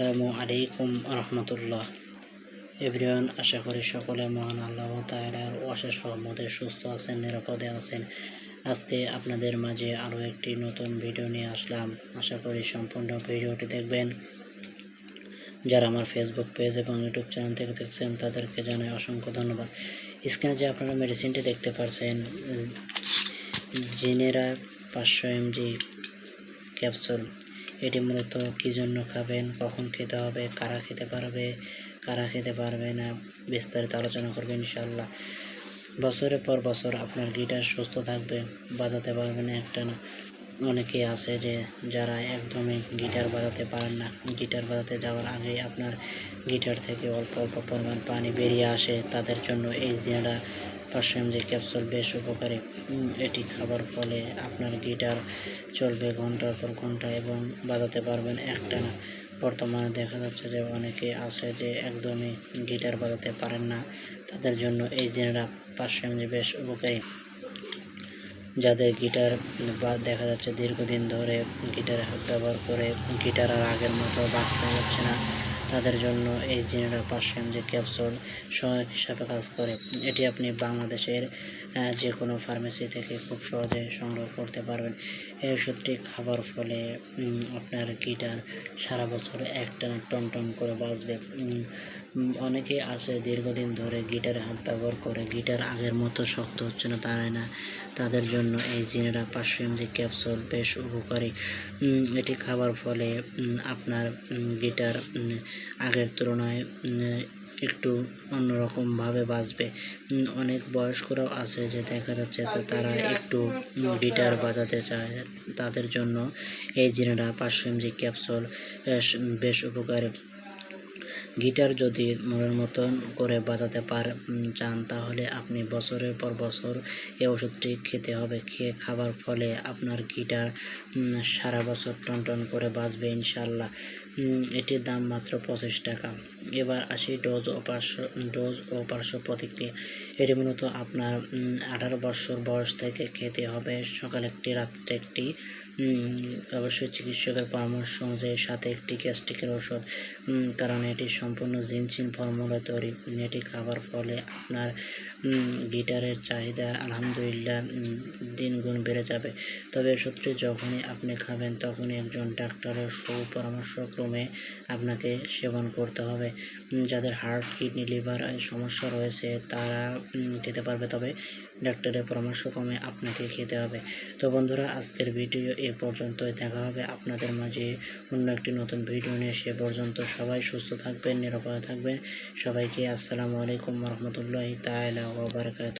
আসসালামু আলাইকুম রহমতুল্লাহ। এভরিওয়ান, আশা করি সকলে মহান আল্লাহ তাআলার অশেষ রহমতে সুস্থ আছেন, নিরাপদে আছেন। আজকে আপনাদের মাঝে আরও একটি নতুন ভিডিও নিয়ে আসলাম। আশা করি সম্পূর্ণ ভিডিওটি দেখবেন। যারা আমার ফেসবুক পেজ এবং ইউটিউব চ্যানেল থেকে দেখছেন, তাদেরকে জানাই অসংখ্য ধন্যবাদ। স্ক্রিনে যে আপনারা মেডিসিনটি দেখতে পারছেন জিনেরা পাঁচশো এমজি ক্যাপসুল এটি মূলত কী জন্য খাবেন, কখন খেতে হবে, কারা খেতে পারবে, কারা খেতে পারবে না, বিস্তারিত আলোচনা করবে ইনশাল্লাহ বছরের পর বছর আপনার গিটার সুস্থ থাকবে, বাজাতে পারবেন একটা না। অনেকেই আছে যে, যারা একদমই গিটার বাজাতে পারেন না। গিটার বাজাতে যাওয়ার আগে আপনার গিটার থেকে অল্প অল্প পরিমাণ পানি বেরিয়ে আসে। তাদের জন্য এই জিনারা পাঁচশো এমজি ক্যাপসুল বেশ উপকারী। এটি খাবার ফলে আপনার গিটার চলবে ঘণ্টার পর ঘণ্টা এবং বাজাতে পারবেন একটানা। বর্তমানে দেখা যাচ্ছে যে অনেকে আছে যে একদমই গিটার বাজাতে পারেন না। তাদের জন্য এই জেনেরা পাঁচশো এমজি বেশ উপকারী। যাদের গিটার বা দেখা যাচ্ছে দীর্ঘদিন ধরে গিটার ব্যবহার করে গিটার আর আগের মতো বাঁচতে যাচ্ছে না। তাদের জন্য এই জেনারেল পাঁচশো যে ক্যাপসুল সহায়ক হিসাবে কাজ করে। এটি আপনি বাংলাদেশের যে কোনো ফার্মেসি থেকে খুব সহজে সংগ্রহ করতে পারবেন। এই ওষুধটি খাবার ফলে আপনার গিটার সারা বছর একটা টন টন করে উম, অনেকে আছে, দীর্ঘদিন ধরে গিটারে হাত ব্যবহার করে, গিটার আগের মতো শক্ত হচ্ছে না তারাই না। তাদের জন্য এই জিনেরা পাঁচশো এমজি ক্যাপসুল বেশ উপকারী। এটি খাবার ফলে আপনার গিটার আগের তুলনায় একটু অন্যরকমভাবে বাজবে। অনেক বয়স্করাও আছে যে দেখা যাচ্ছে তারা একটু গিটার বাজাতে চায়। তাদের জন্য এই জিনেরা পাঁচশো এমজি ক্যাপসুল বেশ উপকারী। গিটার যদি মনের মতন করে বাজাতে পার চান, তাহলে আপনি বছরের পর বছর এই ওষুধটি খেতে হবে। খেয়ে খাবার ফলে আপনার গিটার সারা বছর টন টন করে বাজবে ইনশাল্লাহ। এটির দাম মাত্র পঁচিশ টাকা। এবার আসি ডোজ ও পার্শ্ব ডোজ ও পার্শ্ব প্রতিক্রিয়া। এটি মূলত আপনার আঠারো বছর বয়স থেকে খেতে হবে। সকালে একটি রাত্রে একটি অবশ্যই চিকিৎসকের পরামর্শ অনুযায়ী সাথে একটি গ্যাস্ট্রিকের ওষুধ কারণ এটি সম্পূর্ণ জিনসিন ফর্মুলা তৈরি। এটি খাবার ফলে আপনার গিটারের চাহিদা আলহামদুলিল্লাহ উম, দিন গুণ বেড়ে যাবে। তবে ওষুধটি যখনই আপনি খাবেন তখনই একজন ডাক্তারের সুপরামর্শক্রমে আপনাকে সেবন করতে হবে। যাদের হার্ট কিডনি লিভার সমস্যা রয়েছে, তারা খেতে পারবে। তবে ডাক্তারের পরামর্শ কমে আপনাকে খেতে হবে। তো বন্ধুরা, আজকের ভিডিও এ পর্যন্তই। দেখা হবে আপনাদের মাঝে অন্য একটি নতুন ভিডিও নিয়ে। সে পর্যন্ত সবাই সুস্থ থাকবেন, নিরাপদে থাকবেন। সবাইকে আসসালামু আলাইকুম রহমতুল্লাহি তাআলা ওয়া বারাকাতুহু।